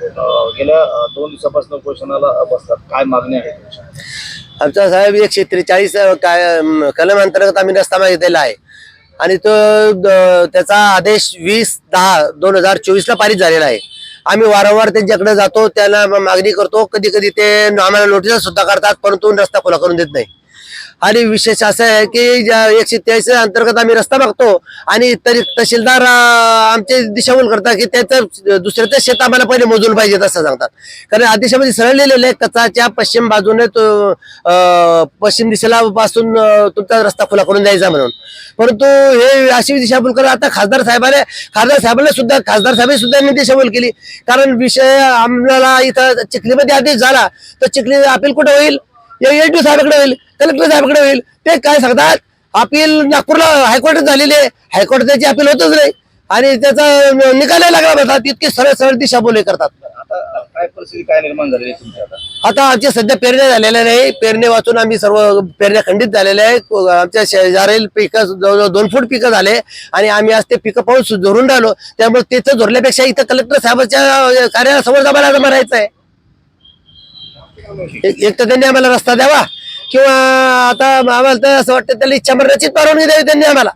गेल्या दोन दिवसापासून उपोषणाला बसतात. काय मागणी आहे आमचा साहेब एकशे त्रेचाळीस काय कलम अंतर्गत आम्ही रस्ता मागितलेला आहे. आणि तो द- त्याचा आदेश वीस दहा दोन हजार चोवीसला पारित झालेला आहे. आम्ही वारंवार त्यांच्याकडे जातो त्याला मागणी करतो. कधी कधी ते आम्हाला नोटीस सुद्धा करतात परंतु रस्ता खुला करून देत नाही. आणि विशेष असं आहे की एकशे तेवीस अंतर्गत आम्ही रस्ता बघतो आणि तरी तहसीलदार आमचे दिशाभूल करतात की त्याचं दुसऱ्याचं शेत आम्हाला पहिले मोजून पाहिजे असं सांगतात. कारण आदेशामध्ये सरळ लिहिलेलं आहे कचाच्या पश्चिम बाजूने तो पश्चिम दिशेला पासून तुमचा रस्ता खुला करून द्यायचा म्हणून. परंतु हे अशी दिशाभूल करत आता खासदार साहेबाने खासदार साहेबांना सुद्धा खासदार साहेबांनी सुद्धा यांनी दिशाभूल केली. कारण विषय आम्हाला इथं चिखलीमध्ये आदेश झाला तर चिखली अपील कुठे होईल? एल टी साहेबाकडे होईल कलेक्टर साहेबाकडे होईल. ते काय सांगतात? अपील नागपूरला हायकोर्टात झालेली आहे. हायकोर्टात त्याची अपील होतच नाही. आणि त्याचा निकाल लागला म्हणतात इतके सरळ सरळ दिशाभूल करतात. आता काय परिस्थिती काय निर्माण झालेली आहे तुमच्या आता? आता आमच्या सध्या पेरण्या झालेल्या नाही. पेरणे वाचून आम्ही सर्व पेरण्या खंडित झालेल्या आहे आमच्या शेजारील पिकं जवळजवळ दोन फूट पिकं झाले. आणि आम्ही आज ते पिकं पाहून झोरून राहिलो. त्यामुळे तिथं झोरल्यापेक्षा इथं कलेक्टर साहेबांच्या कार्यालयासमोर आम्हाला आज मरायचं आहे. एक तर त्यांनी आम्हाला रस्ता द्यावा. किंवा आता आम्हाला तर असं वाटतं त्याला इच्छा मरण्याचीच परवानगी द्यावी त्यांनी आम्हाला.